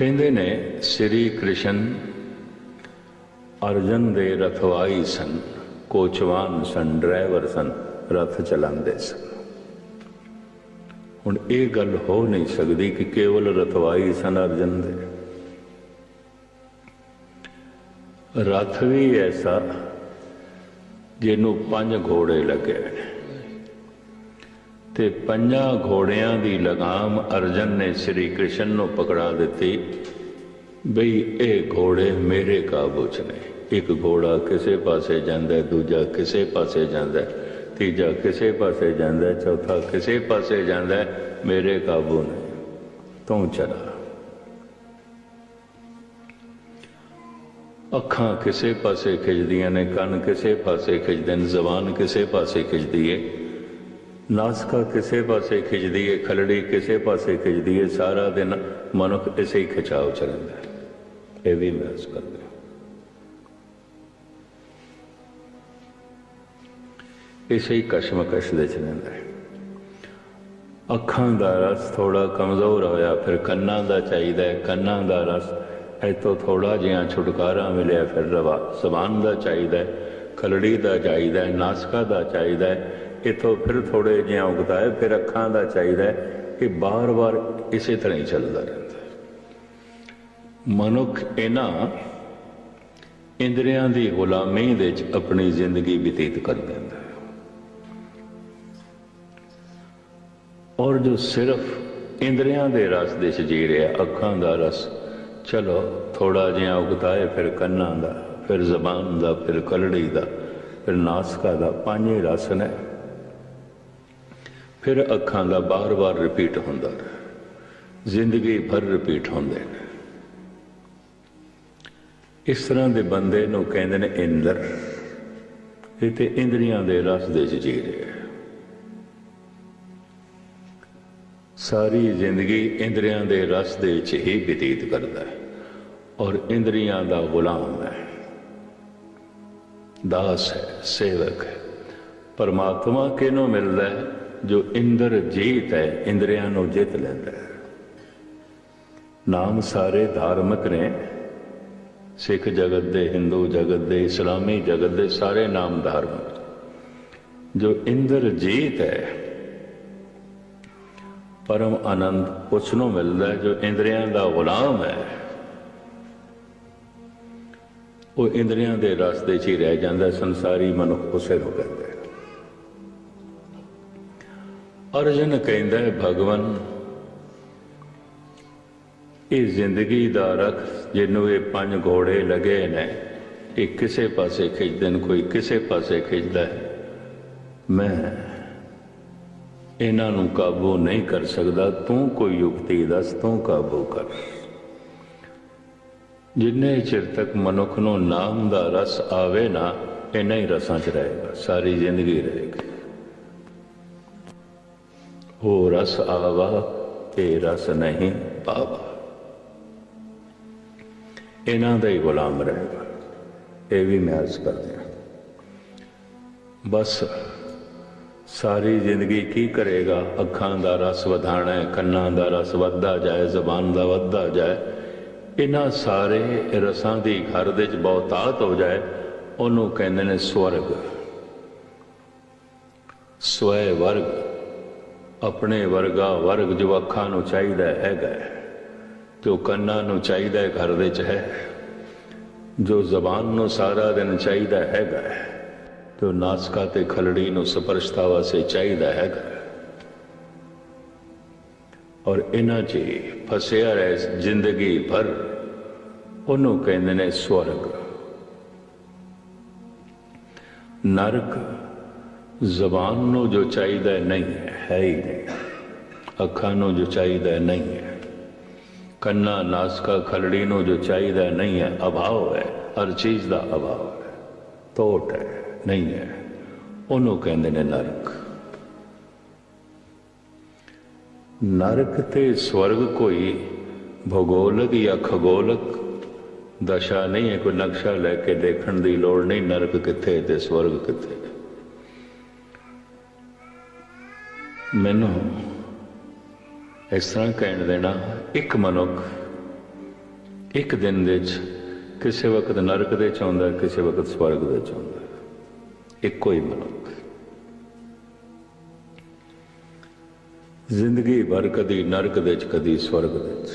ਕਹਿੰਦੇ ਨੇ, ਸ੍ਰੀ ਕ੍ਰਿਸ਼ਨ ਅਰਜਨ ਦੇ ਰਥਵਾਈ ਸਨ, ਕੋਚਵਾਨ ਸਨ, ਡਰਾਈਵਰ ਸਨ, ਰਥ ਚਲਾਉਂਦੇ ਸਨ। ਹੁਣ ਇਹ ਗੱਲ ਹੋ ਨਹੀਂ ਸਕਦੀ ਕਿ ਕੇਵਲ ਰਥਵਾਈ ਸਨ ਅਰਜਨ ਦੇ। ਰਥ ਵੀ ਐਸਾ, ਜਿਹਨੂੰ ਪੰਜ ਘੋੜੇ ਲੱਗੇ ਨੇ। ਤੇ ਪੰਜਾਂ ਘੋੜਿਆਂ ਦੀ ਲਗਾਮ ਅਰਜਨ ਨੇ ਸ੍ਰੀ ਕ੍ਰਿਸ਼ਨ ਨੂੰ ਪਕੜਾ ਦਿੱਤੀ, ਬਈ ਇਹ ਘੋੜੇ ਮੇਰੇ ਕਾਬੂ 'ਚ ਨੇ। ਇੱਕ ਘੋੜਾ ਕਿਸੇ ਪਾਸੇ ਜਾਂਦਾ ਦੂਜਾ ਕਿਸੇ ਪਾਸੇ ਜਾਂਦਾ ਤੀਜਾ ਕਿਸੇ ਪਾਸੇ ਜਾਂਦਾ ਚੌਥਾ ਕਿਸੇ ਪਾਸੇ ਜਾਂਦਾ ਮੇਰੇ ਕਾਬੂ ਨੇ। ਤੂੰ ਚਲਾ। ਅੱਖਾਂ ਕਿਸੇ ਪਾਸੇ ਖਿੱਚਦੀਆਂ ਨੇ, ਕੰਨ ਕਿਸੇ ਪਾਸੇ ਖਿੱਚਦੇ ਨੇ, ਜ਼ਬਾਨ ਕਿਸੇ ਪਾਸੇ ਖਿੱਚਦੀ ਏ। ਨਾਸਕਾ ਕਿਸੇ ਪਾਸੇ ਖਿੱਚਦੀ ਏ, ਖਲੜੀ ਕਿਸੇ ਪਾਸੇ ਖਿੱਚਦੀ ਏ, ਸਾਰਾ ਦਿਨ ਮਨੁੱਖ ਇਸੇ ਹੀ ਖਿਚਾਓ ਚ ਰਹਿੰਦਾ ਇਹ ਵੀ ਮਹਿਸ ਕਰਦੇ ਇਸੇ ਹੀ ਕਸ਼ਮਕਸ਼ ਦੇ ਚ ਰਹਿੰਦਾ ਅੱਖਾਂ ਦਾ ਰਸ ਥੋੜਾ ਕਮਜ਼ੋਰ ਹੋਇਆ, ਫਿਰ ਕੰਨਾਂ ਦਾ ਚਾਹੀਦਾ ਹੈ, ਕੰਨਾਂ ਦਾ ਰਸ ਇਤੋਂ ਥੋੜਾ ਜਿਹਾ ਛੁਟਕਾਰਾ ਮਿਲਿਆ, ਫਿਰ ਰਵਾ। ਜ਼ਬਾਨ ਦਾ ਚਾਹੀਦਾ ਖਲੜੀ ਦਾ ਚਾਹੀਦਾ ਨਾਸਕਾ ਦਾ ਚਾਹੀਦਾ ਹੈ ਫਿਰ ਥੋੜੇ ਜਿਹਾ ਉਗਦਾ ਹੈ, ਫਿਰ ਅੱਖਾਂ ਦਾ ਚਾਹੀਦਾ ਹੈ ਕਿ ਬਾਰ-ਬਾਰ ਇਸੇ ਤਰ੍ਹਾਂ ਹੀ ਚੱਲਦਾ ਰਹਿੰਦਾ ਹੈ। ਮਨੁੱਖ ਇਹਨਾਂ ਇੰਦਰੀਆਂ ਦੀ ਗੁਲਾਮੀ ਦੇ ਵਿੱਚ ਆਪਣੀ ਜ਼ਿੰਦਗੀ ਬਤੀਤ ਕਰ ਦਿੰਦਾ ਹੈ। ਔਰ ਜੋ ਸਿਰਫ ਇੰਦਰੀਆਂ ਦੇ ਰਸ ਦੇ ਚ ਜੀ ਰਿਹਾ, ਅੱਖਾਂ ਦਾ ਰਸ, ਚਲੋ ਥੋੜਾ ਜਿਹਾ ਉਗਦਾ ਹੈ, ਫਿਰ ਕੰਨਾਂ ਦਾ, ਫਿਰ ਜ਼ਬਾਨ ਦਾ, ਫਿਰ ਕਲੜੀ ਦਾ, ਫਿਰ ਨਾਸਕਾ ਦਾ, ਪੰਜੇ ਰਸ ਨੇ। ਫਿਰ ਅੱਖਾਂ ਦਾ ਬਾਰ-ਬਾਰ ਰਿਪੀਟ ਹੁੰਦਾ ਹੈ। ਜ਼ਿੰਦਗੀ ਭਰ ਰਿਪੀਟ ਹੁੰਦੇ ਨੇ। ਇਸ ਤਰ੍ਹਾਂ ਦੇ ਬੰਦੇ ਨੂੰ ਕਹਿੰਦੇ ਨੇ ਇੰਦਰ। ਇਹ ਤੇ ਇੰਦਰੀਆਂ ਦੇ ਰਸ ਦੇ ਚ ਜੀ ਰਿਹਾ ਸਾਰੀ ਜ਼ਿੰਦਗੀ ਇੰਦਰੀਆਂ ਦੇ ਰਸ ਦੇ ਵਿੱਚ ਹੀ ਬਤੀਤ ਕਰਦਾ ਹੈ ਔਰ ਇੰਦਰੀਆਂ ਦਾ ਗੁਲਾਮ ਹੈ। ਦਾਸ ਹੈ, ਸੇਵਕ ਹੈ। ਪਰਮਾਤਮਾ ਕਿਹਨੂੰ ਮਿਲਦਾ ਹੈ? ਜੋ ਇੰਦਰ ਜੀਤ ਹੈ, ਇੰਦਰੀਆਂ ਨੂੰ ਜਿੱਤ ਲੈਂਦਾ ਹੈ। ਨਾਮ ਸਾਰੇ ਧਾਰਮਿਕ ਨੇ। ਸਿੱਖ ਜਗਤ ਦੇ, ਹਿੰਦੂ ਜਗਤ ਦੇ, ਇਸਲਾਮੀ ਜਗਤ ਦੇ ਸਾਰੇ ਨਾਮ ਧਾਰਮਿਕ। ਜੋ ਇੰਦਰ ਜੀਤ ਹੈ, ਪਰਮ ਆਨੰਦ ਉਸ ਨੂੰ ਮਿਲਦਾ ਜੋ ਇੰਦਰੀਆਂ ਦਾ ਗੁਲਾਮ ਹੈ। ਉਹ ਇੰਦਰੀਆਂ ਦੇ ਰਸਤੇ 'ਚ ਹੀ ਰਹਿ ਜਾਂਦਾ ਸੰਸਾਰੀ ਮਨੁੱਖ ਉਸੇ ਨੂੰ ਕਹਿੰਦਾ ਅਰਜਨ ਕਹਿੰਦਾ ਹੈ, ਭਗਵਾਨ ਇਹ ਜ਼ਿੰਦਗੀ ਦਾ ਰਖ ਜਿਹਨੂੰ ਇਹ ਪੰਜ ਘੋੜੇ ਲਗੇ ਨੇ, ਇਹ ਕਿਸੇ ਪਾਸੇ ਖਿੱਚਦੇ ਨੇ, ਕੋਈ ਕਿਸੇ ਪਾਸੇ ਖਿੱਚਦਾ ਹੈ। ਮੈਂ ਇਹਨਾਂ ਨੂੰ ਕਾਬੂ ਨਹੀਂ ਕਰ ਸਕਦਾ, ਤੂੰ ਕੋਈ ਯੁਕਤੀ ਦੱਸ, ਤੂੰ ਕਾਬੂ ਕਰ। ਜਿੰਨੇ ਚਿਰ ਤੱਕ ਮਨੁੱਖ ਨੂੰ ਨਾਮ ਦਾ ਰਸ ਆਵੇ ਨਾ ਇਹਨਾਂ ਹੀ ਰਸਾਂ 'ਚ ਰਹੇਗਾ, ਸਾਰੀ ਜ਼ਿੰਦਗੀ ਰਹੇਗੀ। ਉਹ ਰਸ ਆਵਾ ਤੇ ਰਸ ਨਹੀਂ ਪਾਵਾ। ਇਹਨਾਂ ਦਾ ਹੀ ਗੁਲਾਮ ਰਹੇਗਾ, ਇਹ ਵੀ ਮੈਂ ਅਰਜ਼ ਕਰਦੇ ਹਾਂ। ਬਸ ਸਾਰੀ ਜ਼ਿੰਦਗੀ ਕੀ ਕਰੇਗਾ? ਅੱਖਾਂ ਦਾ ਰਸ ਵਧਾਣਾ ਹੈ, ਕੰਨਾਂ ਦਾ ਰਸ ਵੱਧਦਾ ਜਾਏ, ਜ਼ਬਾਨ ਦਾ ਵੱਧਦਾ ਜਾਏ। ਇਹਨਾਂ ਸਾਰੇ ਰਸਾਂ ਦੀ ਘਰ ਦੇ ਵਿੱਚ ਬਹੁਤਾਤ ਹੋ ਜਾਏ, ਉਹਨੂੰ ਕਹਿੰਦੇ ਨੇ ਸਵਰਗ। ਸਵੈ ਵਰਗ। ਆਪਣੇ ਵਰਗਾ ਵਰਗ ਜਵਾਖਾਂ ਨੂੰ ਚਾਹੀਦਾ ਹੈਗਾ ਹੈ, ਜੋ ਕੰਨਾਂ ਨੂੰ ਚਾਹੀਦਾ ਘਰ ਦੇ ਚ ਹੈ। ਜੋ ਜ਼ਬਾਨ ਨੂੰ ਸਾਰਾ ਦਿਨ ਚਾਹੀਦਾ ਹੈਗਾ ਹੈ ਜੋ ਨਾਸਕਾ ਤੇ ਖਲੜੀ ਨੂੰ ਸਪਰਸ਼ਤਾ ਵਾਸਤੇ ਚਾਹੀਦਾ ਹੈਗਾ ਔਰ ਇਹਨਾਂ 'ਚ ਫਸਿਆ ਰਹਿ ਜ਼ਿੰਦਗੀ ਭਰ ਉਹਨੂੰ ਕਹਿੰਦੇ ਨੇ ਸਵਰਗ। ਨਰਕ ਜ਼ਬਾਨ ਨੂੰ ਜੋ ਚਾਹੀਦਾ ਨਹੀਂ ਹੈ ਹੈ ਹੀ ਨਹੀਂ। ਅੱਖਾਂ ਨੂੰ ਜੋ ਚਾਹੀਦਾ ਨਹੀਂ ਹੈ। ਕੰਨਾ, ਨਾਸਕਾ, ਖਲੜੀ ਨੂੰ ਜੋ ਚਾਹੀਦਾ ਨਹੀਂ ਹੈ, ਅਭਾਵ ਹੈ, ਹਰ ਚੀਜ਼ ਦਾ ਅਭਾਵ ਹੈ। ਤੋਟ ਹੈ, ਨਹੀਂ ਹੈ। ਉਹਨੂੰ ਕਹਿੰਦੇ ਨੇ ਨਰਕ। ਨਰਕ ਤੇ ਸਵਰਗ ਕੋਈ ਭੂਗੋਲਿਕ ਜਾਂ ਖਗੋਲਿਕ ਦਸ਼ਾ ਨਹੀਂ ਹੈ, ਕੋਈ ਨਕਸ਼ਾ ਲੈ ਕੇ ਦੇਖਣ ਦੀ ਲੋੜ ਨਹੀਂ, ਨਰਕ ਕਿੱਥੇ ਤੇ ਸਵਰਗ ਕਿੱਥੇ। ਮੈਨੂੰ ਇਸ ਤਰ੍ਹਾਂ ਕਹਿਣ ਦੇਣਾ, ਇੱਕ ਮਨੁੱਖ ਇੱਕ ਦਿਨ ਦੇ ਚ ਕਿਸੇ ਵਕਤ ਨਰਕ ਦੇ ਚ ਆਉਂਦਾ, ਕਿਸੇ ਵਕਤ ਸਵਰਗ ਦੇ ਚ ਆਉਂਦਾ। ਇੱਕੋ ਹੀ ਮਨੁੱਖ। ਜ਼ਿੰਦਗੀ ਭਰ ਕਦੀ ਨਰਕ ਦੇ ਚ ਕਦੀ ਸਵਰਗ ਦੇ ਚ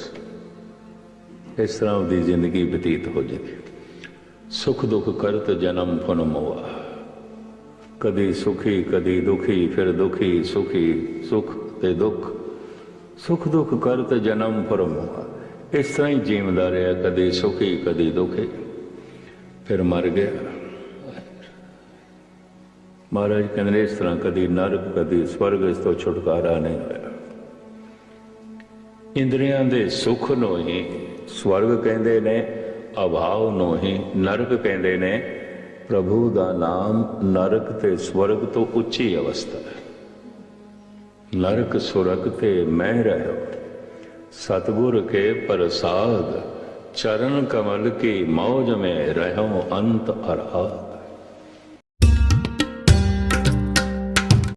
ਇਸ ਤਰ੍ਹਾਂ ਦੀ ਜ਼ਿੰਦਗੀ ਬਤੀਤ ਹੋ ਜਾਂਦੀ ਸੁਖ ਦੁੱਖ ਕਰਤ ਜਨਮ ਫਨ ਮੋਆ ਕਦੀ ਸੁਖੀ, ਕਦੀ ਦੁਖੀ, ਫਿਰ ਦੁਖੀ, ਸੁਖੀ, ਸੁਖ ਤੇ ਦੁੱਖ। ਸੁਖ ਦੁੱਖ ਕਰਤ ਜਨਮ ਫਰ ਇਸ ਤਰ੍ਹਾਂ ਹੀ ਜੀਵਦਾ ਰਿਹਾ, ਕਦੀ ਸੁਖੀ, ਕਦੀ ਦੁਖੀ। ਫਿਰ ਮਰ ਗਿਆ। ਮਹਾਰਾਜ ਕਹਿੰਦੇ ਨੇ, ਇਸ ਤਰ੍ਹਾਂ ਕਦੀ ਨਰਕ, ਕਦੀ ਸਵਰਗ, ਇਸ ਤੋਂ ਛੁਟਕਾਰਾ ਨਹੀਂ ਹੋਇਆ। ਇੰਦਰੀਆਂ ਦੇ ਸੁਖ ਨੂੰ ਹੀ ਸਵਰਗ ਕਹਿੰਦੇ ਨੇ, ਅਭਾਵ ਨੂੰ ਹੀ ਨਰਕ ਕਹਿੰਦੇ ਨੇ ਪ੍ਰਭੂ ਦਾ ਨਾਮ ਨਰਕ ਤੇ ਸਵਰਗ ਤੋਂ ਉੱਚੀ ਅਵਸਥਾ ਹੈ। ਨਰਕ, ਸੁਰਗ ਤੇ ਮੈਂ ਰਹਿ ਸਤਗੁਰ ਕੇ ਪ੍ਰਸਾਦ, ਚਰਨ ਕਮਲ ਕੀ ਮੌਜ ਮੇ ਰਹੋ ਅੰਤ ਅਰਾਧ